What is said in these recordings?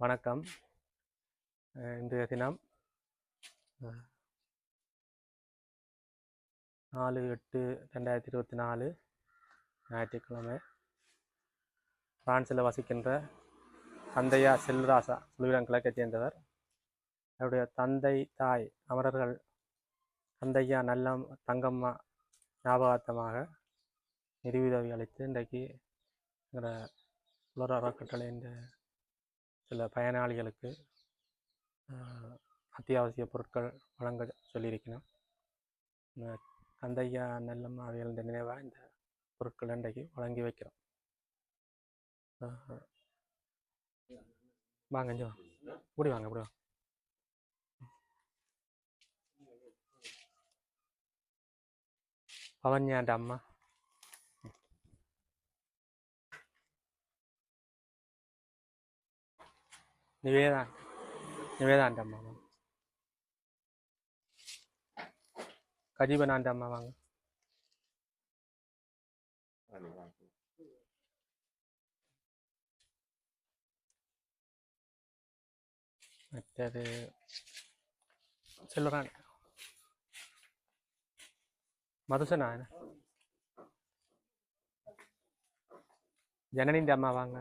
வணக்கம். இன்றைய தினம் நாலு எட்டு ரெண்டாயிரத்தி இருபத்தி நாலு ஞாயிற்றுக்கிழமை பிரான்சில் வசிக்கின்ற தந்தையா செல்வராசா சுழுவிடம் கிழக்கை சேர்ந்தவர். அவருடைய தந்தை தாய் அமரர்கள் தந்தையா நல்லம் தங்கம்மா ஞாபகார்த்தமாக நிதியுதவி அளித்து இன்றைக்கு எங்களோட புலர் அறக்கட்டளை இந்த சில பயனாளிகளுக்கு அத்தியாவசிய பொருட்கள் வழங்க சொல்லியிருக்கிறோம் கந்தையா நல்லம்மா அவைகள் நினைவாக இந்த பொருட்கள் இன்றைக்கு வழங்கி வைக்கிறோம். வாங்க இங்க வாங்க இப்படி வாங்க இப்படி வாங்க பவன்யாண்ட அம்மா. నివేద నివేద అంటమ్మా మనం కజీబన అంటమ్మా మనం മറ്റേത് ചെല്ലുറാണ് മധുസനാണ് ജനനിൻ്റെ അമ്മ വാങ്ങ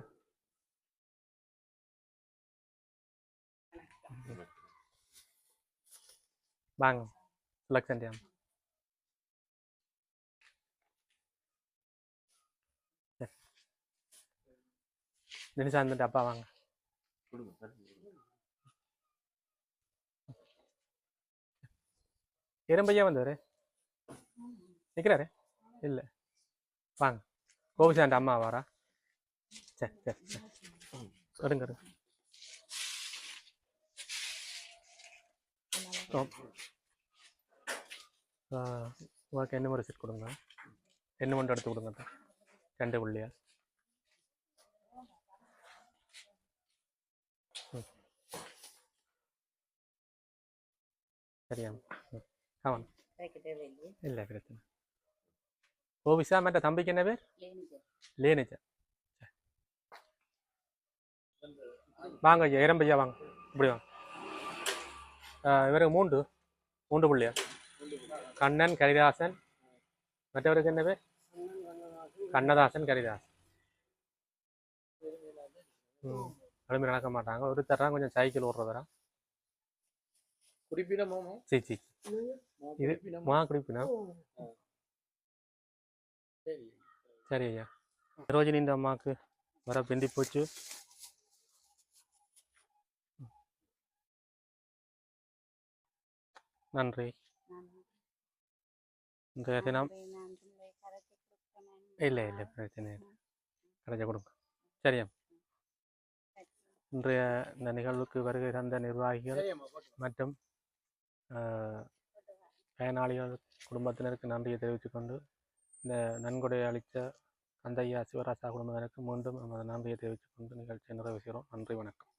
அம்மா வாங்க வாங்க சுலக்ஷன் அம்மா தினிசாந்தன் அப்பா வாங்க எறும்பையா வந்தவர் நிற்கிறாரு இல்லை வாங்க கோபிசாண்ட அம்மா வாரா சரி சரி சரி எடுங்க எடுங்க உங்களுக்கு என்ன மாதிரி செட் கொடுங்க? என்ன மட்டும் எடுத்து கொடுங்க. ரெண்டு புள்ளியா ம். சரியா? ஆமாம் இல்லை பிரச்சனை கோபிசா மற்ற தம்பிக்கு என்ன பேர்? லேனிச்சர் வாங்க ஐயா இரம்பையா வாங்க. இப்படி வாங்க. இவருக்கு மூன்று. மூன்று புள்ளியா? கண்ணன் கரிதாசன். மற்றவருக்கு என்ன பேர்? கண்ணதாசன் கரிதாசன். கிளம்பி நடக்க மாட்டாங்க. ஒருத்தர் தான் கொஞ்சம் சைக்கிள் ஓடுறவரா குறிப்பிடமாமா சி சி. இது மா குடிப்பினா சரி சரி ஐயா. ரோஜினி இந்த அம்மாவுக்கு வர பிந்தி போச்சு. நன்றி. இந்த தினம் இல்லை இல்லை பிரச்சனை இல்லை. கிடைச்ச கொடுங்க. சரியா? இன்றைய இந்த நிகழ்வுக்கு வருகை தந்த நிர்வாகிகள் மற்றும் பயனாளிகள் குடும்பத்தினருக்கு நன்றியை தெரிவித்துக் கொண்டு இந்த நன்கொடை அளித்த கந்தையா சிவராசா குடும்பத்தினருக்கு மீண்டும் நமது நன்றியை தெரிவித்துக் கொண்டு நிகழ்ச்சியை நிறைவு செய்கிறோம். நன்றி வணக்கம்.